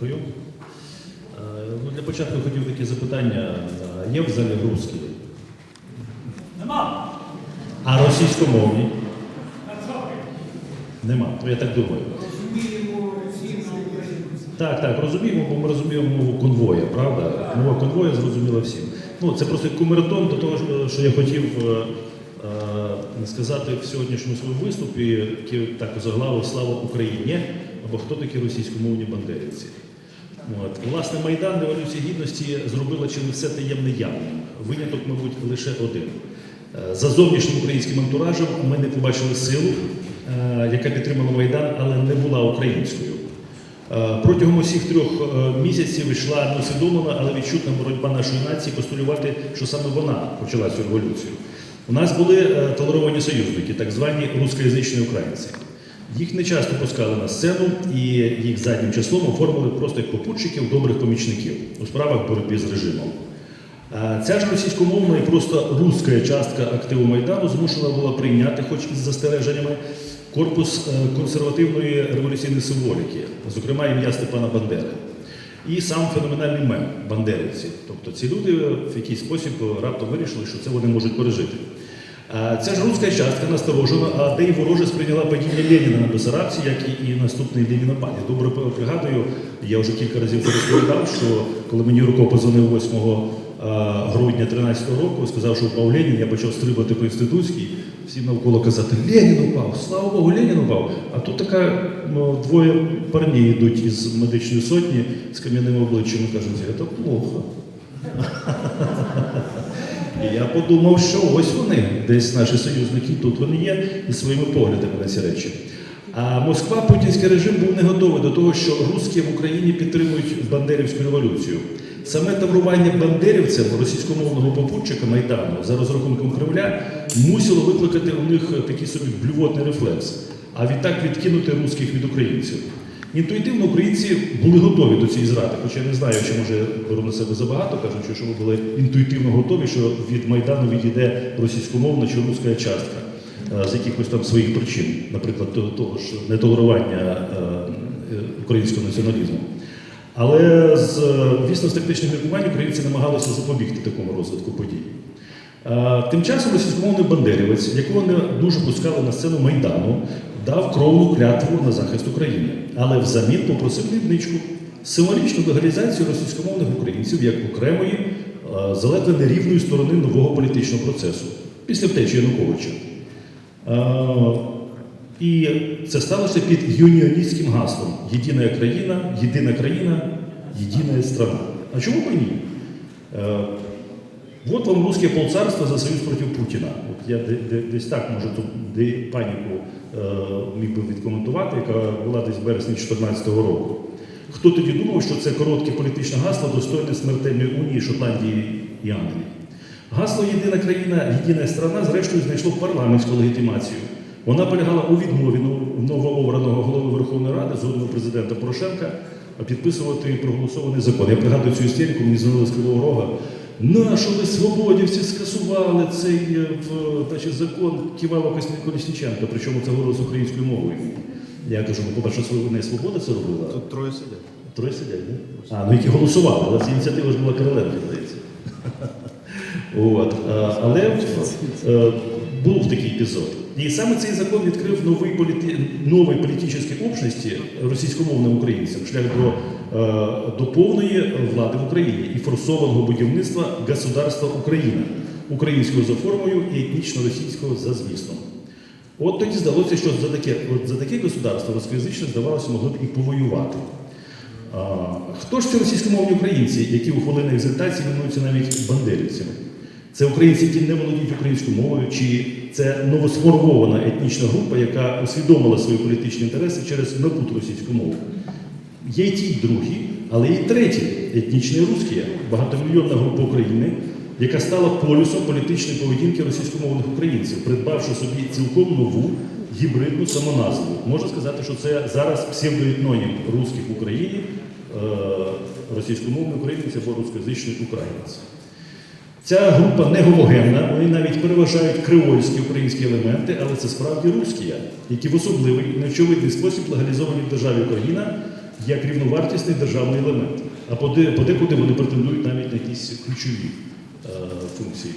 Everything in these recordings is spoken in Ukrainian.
Дякую. Е, Ну, для початку хотів таке запитання. Е, Є в залі русські? Нема. А російськомовні? Нема. То я так думаю. Розуміємо. Так, так, розуміємо, бо ми розуміємо мову конвоя, правда? Мова конвоя зрозуміла всім. Ну, це просто як кумертон до того, що- що я хотів е, е, сказати в сьогоднішньому своєму виступі, який так заглавив Слава Україні, або хто такі російськомовні бандерівці. От. Власне, Майдан Революції Гідності зробила чи не все таємне явним. Виняток, мабуть, лише один. Е, За зовнішнім українським антуражем ми не побачили силу, е, яка підтримала Майдан, але не була українською. Е, Протягом усіх трьох місяців йшла неусвідомлена, але відчутна боротьба нашої нації постулювати, що саме вона почала цю революцію. У нас були толеровані союзники, так звані рускоязичні українці. Їх не часто пускали на сцену, і їх заднім числом оформили просто як попутчиків, добрих помічників у справах боротьби з режимом. Е, Ця ж російськомовна і просто руська частка активу Майдану змушена була прийняти, хоч із застереженнями, корпус е, консервативної революційної символіки, зокрема ім'я Степана Бандери. І сам феноменальний мем бандерівці. Тобто ці люди в якийсь спосіб раптом вирішили, що це вони можуть пережити. А Ця ж руська частка насторожена, а де й вороже сприйняла падіння Леніна на Бесарабці, як і, і наступний Ленінопад. Я добре пригадую, я вже кілька разів розповідав, що коли мені Руко позвонив 8 грудня 13 року, сказав, що впав Ленін, я почав стрибати по інститутській, всім навколо казати, Ленін упав, слава Богу, Ленін упав. А тут така ну, двоє парнів йдуть із медичної сотні з кам'яними обличчями, кажуть, це плохо. І я подумав, що ось вони, десь наші союзники, тут вони є і своїми поглядами на ці речі. А Москва, путінський режим був не готовий до того, що русські в Україні підтримують Бандерівську революцію. Саме таврування бандерівцям російськомовного попутчика Майдану за розрахунком Кремля мусило викликати у них такий собі блювотний рефлекс, а відтак відкинути русських від українців. Інтуїтивно українці були готові до цієї зради, хоча я не знаю, чи може беру на себе забагато, кажучи, що ми були інтуїтивно готові, що від Майдану відійде російськомовна чи руська частка е, з якихось там своїх причин, наприклад, того, ж нетолерування е, е, українського націоналізму. Але з е, вісно з тактичних міркувань українці намагалися запобігти такому розвитку подій. Тим часом російськомовний бандерівець, якого не дуже пускали на сцену Майдану, дав кровну клятву на захист України, але взамін попросив дрібничку символічну легалізацію російськомовних українців як окремої, е, заледве нерівної сторони нового політичного процесу після втечі Януковича. Е, І це сталося під юніоністським гаслом Єдина країна, єдина країна, єдина страна. А чому б ні? Вот вам русське полцарство за союз проти Путіна. От я де- де- десь так може ту де- паніку е, міг би відкоментувати, яка була десь в вересні 2014 року. Хто тоді думав, що це коротке політичне гасло достойне смертельної унії Шотландії і Англії? Гасло Єдина країна, єдина страна, зрештою знайшло парламентську легітимацію. Вона полягала у відмові новообраного голови Верховної Ради, згодом президента Порошенка, підписувати проголосований закон. Я пригадую цю істерику, мені дзвонили з Кривого Рога. Нащо ви свободівці скасували цей е, в, значить, закон Ківава Колісніченка, причому це говорилось українською мовою. Я кажу, ну, по-перше, не свобода це робила. Тут троє сидять. Троє сидять, не? А, ну які голосували, але ця ініціатива ж була Кириленка, здається. От. а, Але е, був такий епізод. І саме цей закон відкрив новий політи... новий політичній общності російськомовним українцям шлях до, е, до повної влади в Україні і форсованого будівництва государства Україна, українського за формою і етнічно-російського за змістом. От тоді здалося, що за таке, от за таке государство російське, здавалося, могло б і повоювати. А, хто ж ці російськомовні українці, які у хвилини екзальтації іменуються навіть бандерівцями? Це українці, які не володіють українською мовою, чи це новосформована етнічна група, яка усвідомила свої політичні інтереси через набуту російську мову? Є й ті, другі, але й треті етнічні русські, багатомільйонна група України, яка стала полюсом політичної поведінки російськомовних українців, придбавши собі цілком нову гібридну самоназву. Можна сказати, що це зараз псевдоетнонім русських в Україні, е, російськомовний українець або рускоязичний українець. Ця група не гомогенна, вони навіть переважають креольські українські елементи, але це справді русські, які в особливий, неочевидний спосіб легалізовані в державі Україна як рівновартісний державний елемент. А подекуди вони претендують навіть на якісь ключові е, функції.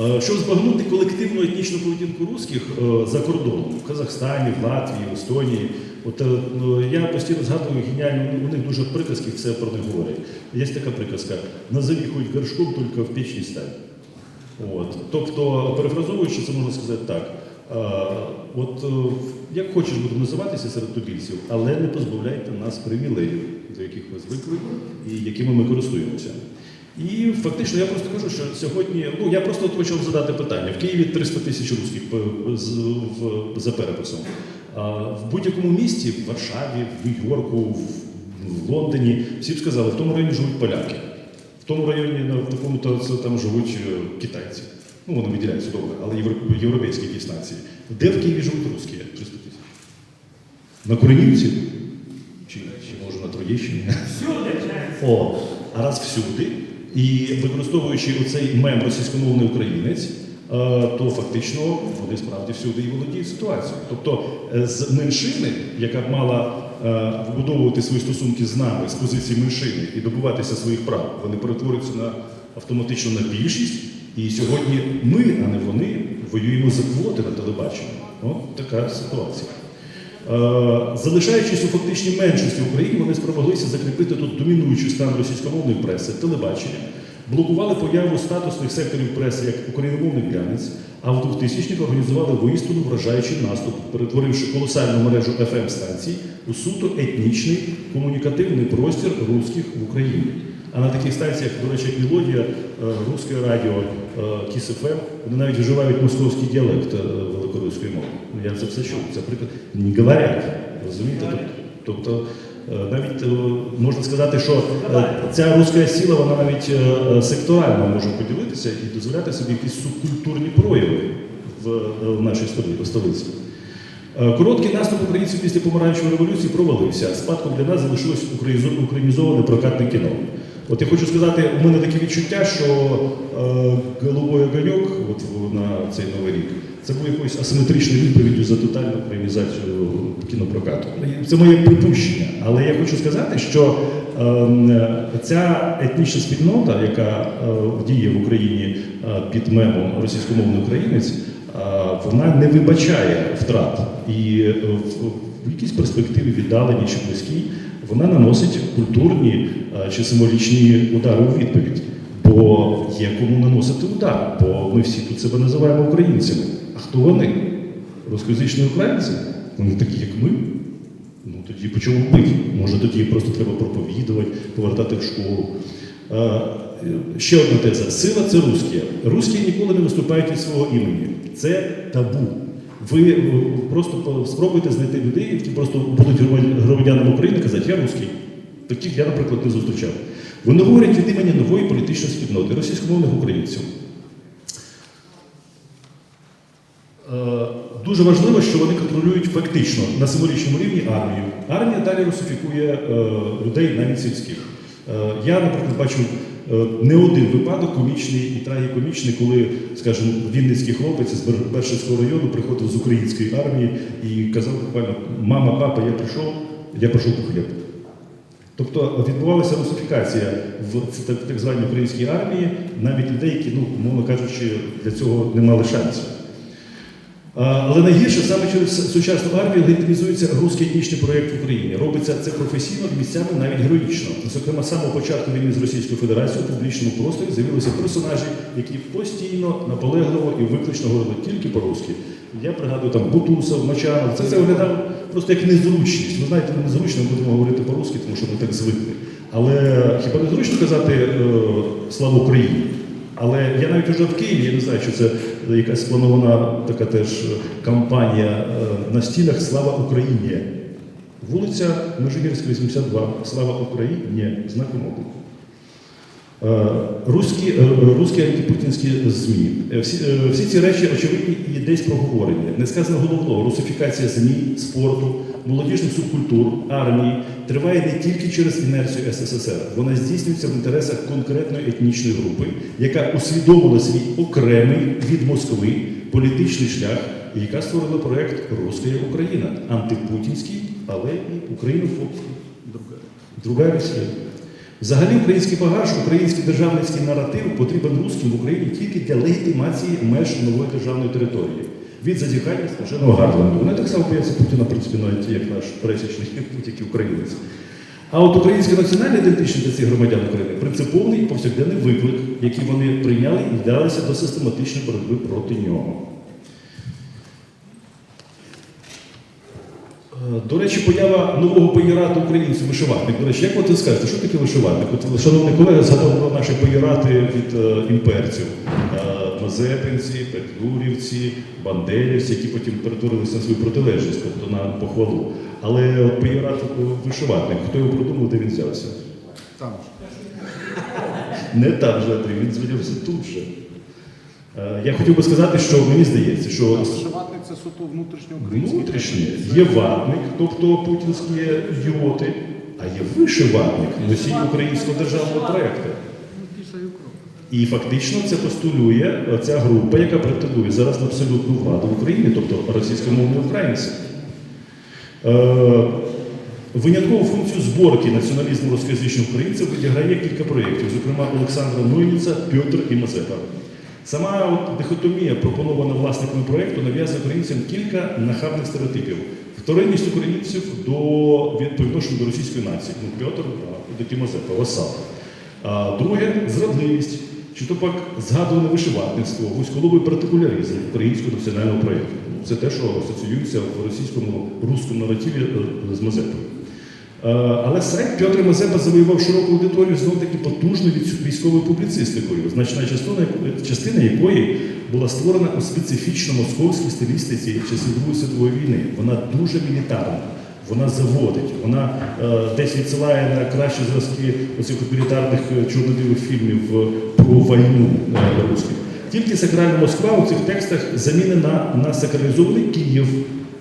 Е, Щоб збагнути колективну етнічну поведінку русських е, за кордоном в Казахстані, в Латвії, в Естонії. От е, ну, я постійно згадую геніально, у них дуже приказки все про них говорять. Є така приказка: назови хоч горшком, тільки в печі стань. От. Тобто, перефразовуючи, це можна сказати так. Е, От е, як хочеш будемо називатися серед тубільців, але не позбавляйте нас привілеїв, до яких ви звикли і якими ми користуємося. І фактично я просто кажу, що сьогодні, ну я просто от почав задати питання. В Києві 300 тисяч русських за переписом. В будь-якому місті, в Варшаві, в Нью-Йорку, в, Лондоні, всі б сказали, в тому районі живуть поляки. В тому районі на в такому то там живуть е, китайці. Ну, вони виділяються добре, але європейські якісь нації. Де в Києві живуть русські? 300. На Куренівці? Чи, чи може на Троєщині? О, а раз всюди, і використовуючи оцей мем російськомовний українець, то фактично вони справді всюди і володіють ситуацією. Тобто е, з меншини, яка б мала е, вибудовувати свої стосунки з нами з позиції меншини і добиватися своїх прав, вони перетворюються на автоматично на більшість. І сьогодні ми, а не вони, воюємо за квоти на телебаченні. От така ситуація. Е, Залишаючись у фактичній меншості в Україні, вони спромоглися закріпити тут домінуючий стан російськомовної преси, телебачення, блокували появу статусних секторів преси як україномовний глянець, а в 2000-х організували воістину вражаючий наступ, перетворивши колосальну мережу fm станцій у суто етнічний комунікативний простір русських в Україні. А на таких станціях, до речі, мелодія, е, русське радіо, е, Кіс ФМ, вони навіть вживають московський діалект е, великоруської мови. Ну, Я це все чув. Це приклад. Не говорять. Розумієте? Тоб- Тобто е, навіть е, можна сказати, що е, ця руська сила, вона навіть е, секторально може поділитися і дозволяти собі якісь субкультурні прояви в, е, нашій столиці. Е, Короткий наступ українців після помаранчевої революції провалився. Спадком для нас залишилось українізоване прокатне кіно. От я хочу сказати, у мене таке відчуття, що е, голубой огоньок от, на цей новий рік це був якоюсь асиметричною відповіддю за тотальну українізацію кінопрокату. Це моє припущення. Але я хочу сказати, що е, ця етнічна спільнота, яка е, діє в Україні е, під мемом російськомовний українець, а, вона не вибачає втрат. І е, в, якійсь перспективі віддаленій чи близькій, вона наносить культурні а, чи символічні удари у відповідь. Бо є кому наносити удар, бо ми всі тут себе називаємо українцями. А хто вони? Рускоязичні українці? Вони такі, як ми. Ну тоді по чому бити? Може тоді просто треба проповідувати, повертати в школу. Е, Ще одна теза. Сила це русські. Русські ніколи не виступають від свого імені. Це табу. Ви е, просто спробуйте знайти людей, які просто будуть громадян- громадянами України казати, я русський. Таких я, наприклад, не зустрічав. Вони говорять від імені нової політичної спільноти російськомовних українців. Е, Дуже важливо, що вони контролюють фактично на символічному рівні армію. Армія далі русифікує е, людей навіть сільських. Е, я, наприклад, бачив е, не один випадок комічний і трагікомічний, коли, скажімо, вінницький хлопець з Бер- Бершівського району приходив з української армії і казав буквально: мама, папа, я прийшов, я прийшов по хліб. Тобто відбувалася русифікація в так званій українській армії навіть людей, які, ну, мовно кажучи, для цього не мали шансів. Але найгірше саме через сучасну армію легітимізується руський етнічний проєкт в Україні. Робиться це професійно місцями навіть героїчно. Зокрема, з самого початку війни з Російською Федерацією у публічному просторі з'явилися персонажі, які постійно, наполегливо і виключно говорили тільки по-русски. Я пригадую там Бутусов, Мочанов. Це все виглядало просто як незручність. Ви знаєте, ми незручно будемо говорити по-русски, тому що ми так звикли. Але хіба не зручно казати е, слава Україні? Але я навіть вже в Києві, я не знаю, що це якась спланована така теж кампанія е, на стінах Слава Україні. Вулиця Межигірська, 82. Слава Україні, знаком оклику. Е, Руські, е, руські антипутінські ЗМІ. Е, Всі, е, всі ці речі очевидні і десь проговорені. Не сказано головного. Русифікація ЗМІ, спорту, молодіжних субкультур, армії триває не тільки через інерцію СССР. Вона здійснюється в інтересах конкретної етнічної групи, яка усвідомила свій окремий від Москви політичний шлях, яка створила проект Руська Україна антипутінський але і українофобський. Друга Росія. Взагалі український багаж, український державницький наратив потрібен русським в Україні тільки для легітимації меж нової державної території. Від зазіхання скаженого Гарланду. Вони так само бояться Путіна, в принципі, навіть як наш пересічний будь-який українець. А от українська національна ідентичність для цих громадян України принциповий і повсякденний виклик, який вони прийняли і вдалися до систематичної боротьби проти нього. Е, До речі, поява нового поєрату українців вишиватник. До речі, як от ви скажете, що таке вишиватник? От шановний колега згадав наші поєрати від е, імперців. Мазепинці, Петлюрівці, Бандерівці, які потім перетворилися на свою протилежність, тобто на похвалу. Але от поєрат е, вишиватник, хто його придумав, де він взявся? Там. Не там же, Андрій, він з'явився тут же. Е, Я хотів би сказати, що мені здається, що Вишиватник це суто внутрішньоукраїнський. Внутрішнє є ватник, тобто путінські йоти, а є вишиватник, носій українського державного проєкту. І фактично це постулює ця група, яка претендує зараз на абсолютну владу в Україні, тобто російськомовні українці. Е, Виняткову функцію зборки націоналізму російськомовних українців відіграє кілька проєктів, зокрема Олександра Нойніца, Пьотр і Мазепа. Сама от дихотомія, пропонована власниками проєкту, нав'язує українцям кілька нахабних стереотипів. Вторинність українців до, від, по до російської нації. Ну, Пьотр, а тоді Мазепа. А друге зрадливість, чи то пак згадуване вишиватництво, вузьколовий партикуляризм українського національного проєкту. Це те, що асоціюється в російському русскому наративі е, з Мазепою. Е, Але сайт Петра Мазепа завоював широку аудиторію знов таки потужною військовою публіцистикою, значна частина, частина якої була створена у специфічно московській стилістиці часів Другої світової війни. Вона дуже мілітарна, вона заводить, вона е, десь відсилає на кращі зразки оцих мілітарних е, чорнодивих фільмів е, про війну е, русських. Тільки сакральна Москва у цих текстах замінена на сакралізований Київ.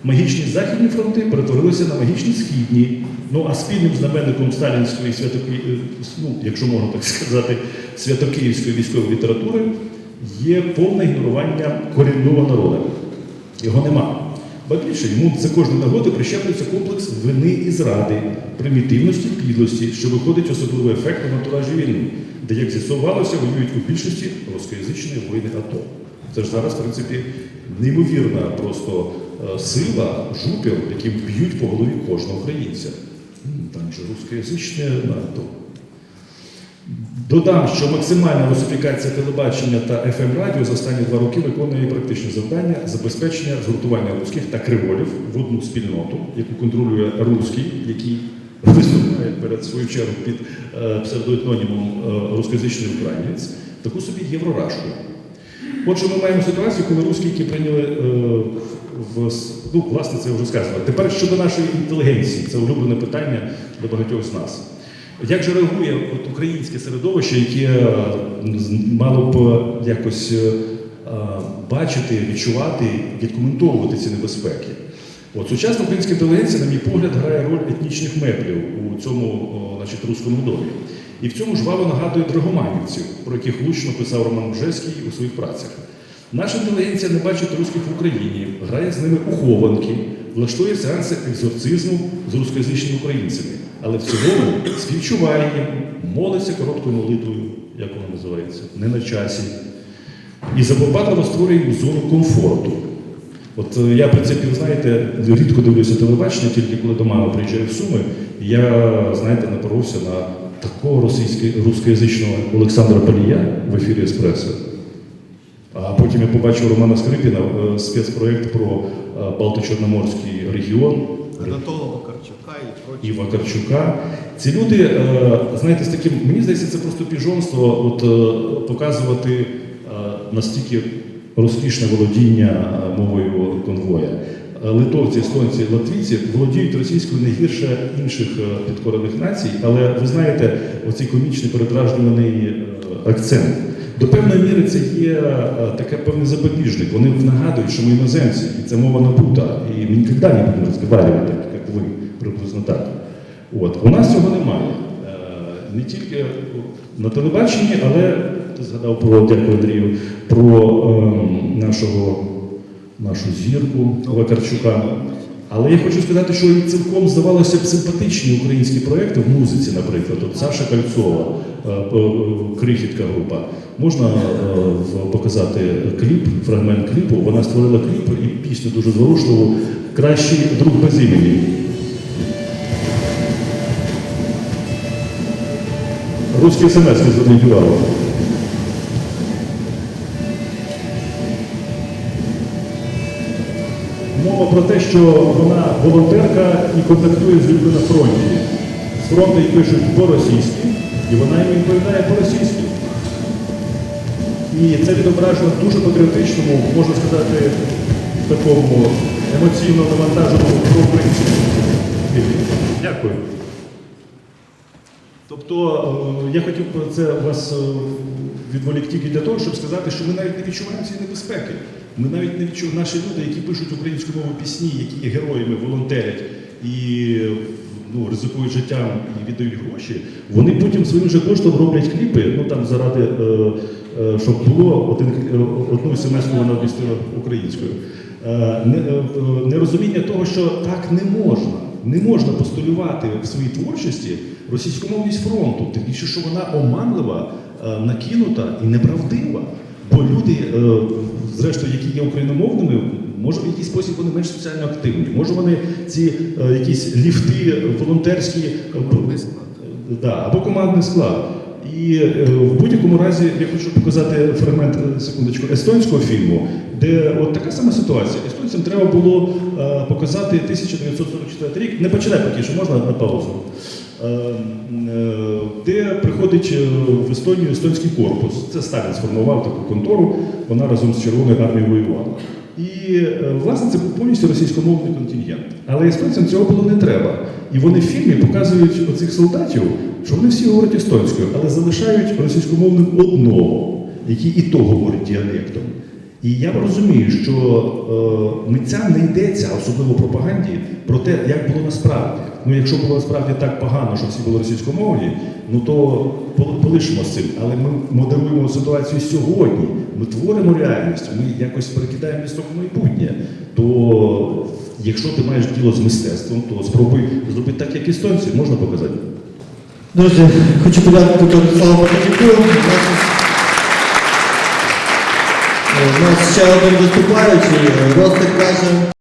Магічні західні фронти перетворилися на магічні східні. Ну а спільним знаменником сталінської святоки, е, ну, якщо можна так сказати, святокиївської військової літератури є повне ігнорування корінного народу. Його нема. Ба більше йому за кожну нагоду прищеплюється комплекс вини і зради, примітивності підлості, що виходить особливий ефект на антуражі війни, де, як з'ясувалося, воюють у більшості рускоязичні воїни АТО. Це ж зараз, в принципі, неймовірна просто е, сила жупів, які б'ють по голові кожного українця. Там же рускоязичне НАТО. Додам, що максимальна русифікація телебачення та fm радіо за останні два роки виконує практичне завдання забезпечення згуртування русських та криволів в одну спільноту, яку контролює русський, який виступає перед свою чергу під е, псевдоетнонімом е, рускоязичний українець, таку собі єврорашку. Отже, ми маємо ситуацію, коли русські, які прийняли е, в ну, власне, це вже сказано. Тепер щодо нашої інтелігенції, це улюблене питання для багатьох з нас. Як же реагує от українське середовище, яке е, мало б е, якось е, бачити, відчувати, відкоментовувати ці небезпеки? От сучасна українська інтелігенція, на мій погляд, грає роль етнічних меблів у цьому значить, руському домі. І в цьому жваво нагадує драгоманівців, про яких влучно писав Роман Бжеський у своїх працях. Наша інтелігенція не бачить русських в Україні, грає з ними у хованки, влаштує сеанси екзорцизму з рускоязичними українцями, але в цілому співчуває їм, молиться короткою молитвою, як вона називається, не на часі, і запопадливо створює їм зону комфорту. От е, я, в принципі, знаєте, рідко дивлюся телебачення, тільки коли до мами приїжджаю в Суми, я, знаєте, напоровся на такого російсько- рускоязичного Олександра Палія в ефірі Еспресо. А потім я побачив Романа Скрипіна, е, спецпроєкт про е, Балто-Чорноморський регіон. Анатола Вакарчука і Вакарчука. Ці люди, е, знаєте, з таким, мені здається, це просто піжонство от, е, показувати е, настільки розкішне володіння мовою конвоя. Литовці, естонці, латвійці володіють російською не гірше інших підкорених націй, але ви знаєте, оцей комічний передражнюваний акцент. До певної міри це є таке певний запобіжник. Вони нагадують, що ми іноземці, і це мова набута. І ми ніколи не будемо розмовляти, приблизно так. От. У нас цього немає. Е, Не тільки на телебаченні, але ти згадав про дякую Андрію, про ем, нашого, нашу зірку Вакарчука. Але я хочу сказати, що цілком здавалося б симпатичні українські проекти в музиці, наприклад, от Саша Кольцова, е, е, крихітка група. Можна показати кліп, фрагмент кліпу. Вона створила кліп і пісню дуже зворушливу Кращий друг без імені. Русські смс зверніть увагу. Мова про те, що вона волонтерка і контактує з людьми на фронті. З фронту їй пишуть по-російськи, і вона їм відповідає по-російськи. І це відображено в дуже патріотичному, можна сказати, такому емоційно навантаженому фільмі. Дякую. Тобто е, я хотів би це вас е, відволік тільки для того, щоб сказати, що ми навіть не відчуваємо цієї небезпеки. Ми навіть не відчуваємо наші люди, які пишуть українською мовою пісні, які є героями, волонтерять і ну, ризикують життям і віддають гроші, вони потім своїм же коштом роблять кліпи, ну там заради, е, щоб було один, одну смс вона обмістила українською. Нерозуміння того, що так не можна. Не можна постулювати в своїй творчості російськомовність фронту, тим більше, що вона оманлива, е, накинута і неправдива. Бо люди, е, зрештою, які є україномовними, може в якийсь спосіб вони менш соціально активні. Може вони ці е, якісь ліфти волонтерські. Да, або командний склад. І в будь-якому разі я хочу показати фрагмент секундочку естонського фільму, де от така сама ситуація. Естонцям треба було е, показати 1944 рік. Не починай поки що, можна на паузу. Е, е, де приходить е, в Естонію естонський корпус. Це Сталін сформував таку контору, вона разом з Червоною армією воювала. І е, власне це повністю російськомовний контингент. Але естонцям цього було не треба. І вони в фільмі показують оцих солдатів, що вони всі говорять естонською, але залишають російськомовним одного, який і то говорить діалектом. І я розумію, що е, митцям не йдеться, особливо пропаганді, про те, як було насправді. Ну, якщо було насправді так погано, що всі були російськомовні, ну то полишимо з цим. Але ми модеруємо ситуацію сьогодні. Ми творимо реальність, ми якось перекидаємо місток в майбутнє. То якщо ти маєш діло з мистецтвом, то спробуй зробити так, як естонці, можна показати. Друзі, хочу подякувати Матемюку. У нас ще один виступаючий. Ростик каже,